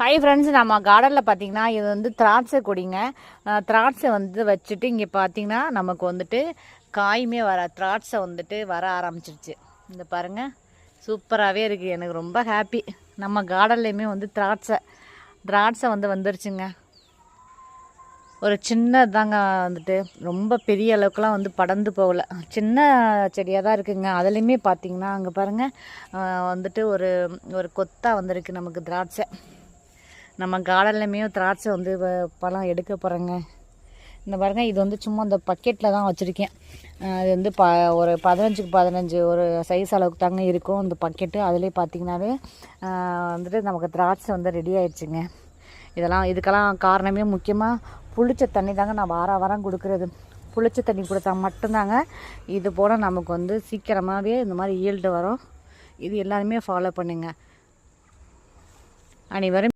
Hi friends நம்ம கார்டனில் பார்த்தீங்கன்னா இது வந்து திராட்சை கொடிங்க. திராட்சை வந்து வச்சுட்டு இங்கே பார்த்தீங்கன்னா நமக்கு வந்துட்டு காயுமே வர திராட்சை வந்துட்டு வர ஆரம்பிச்சிருச்சு. இந்த பாருங்க சூப்பராகவே இருக்குது எனக்கு ரொம்ப ஹாப்பி நம்ம கார்டன்லேயுமே வந்து திராட்சை திராட்சை வந்து வந்துருச்சுங்க. ஒரு சின்னதாங்க வந்துட்டு ரொம்ப பெரிய அளவுக்குலாம் வந்து படர்ந்து போகல. சின்ன செடியாக தான் இருக்குங்க. அதுலேயுமே பார்த்தீங்கன்னா அங்கே பாருங்கள் வந்துட்டு ஒரு ஒரு கொத்தாக வந்திருக்கு நமக்கு திராட்சை. நம்ம கார்டன்லையுமே திராட்சை வந்து வ- பழம் எடுக்க போகிறேங்க இந்த பாருங்க இது வந்து சும்மா இந்த பக்கெட்டில் தான் வச்சுருக்கேன். இது வந்து ப ஒரு பதினஞ்சுக்கு பதினஞ்சு ஒரு சைஸ் அளவுக்கு தாங்க இருக்கும் இந்த பக்கெட்டு அதிலே பார்த்திங்கனாலே வந்துட்டு நமக்கு திராட்சை வந்து ரெடி ஆயிடுச்சுங்க. இதெல்லாம் இதுக்கெல்லாம் காரணமே முக்கியமாக புளிச்ச தண்ணி தாங்க நான் வார வாரம் கொடுக்குறது. புளிச்ச தண்ணி கொடுத்தா மட்டும்தாங்க இது போல் நமக்கு வந்து சீக்கிரமாகவே இந்த மாதிரி ஈல்டு வரும். இது எல்லாருமே ஃபாலோ பண்ணுங்க. அனைவரும்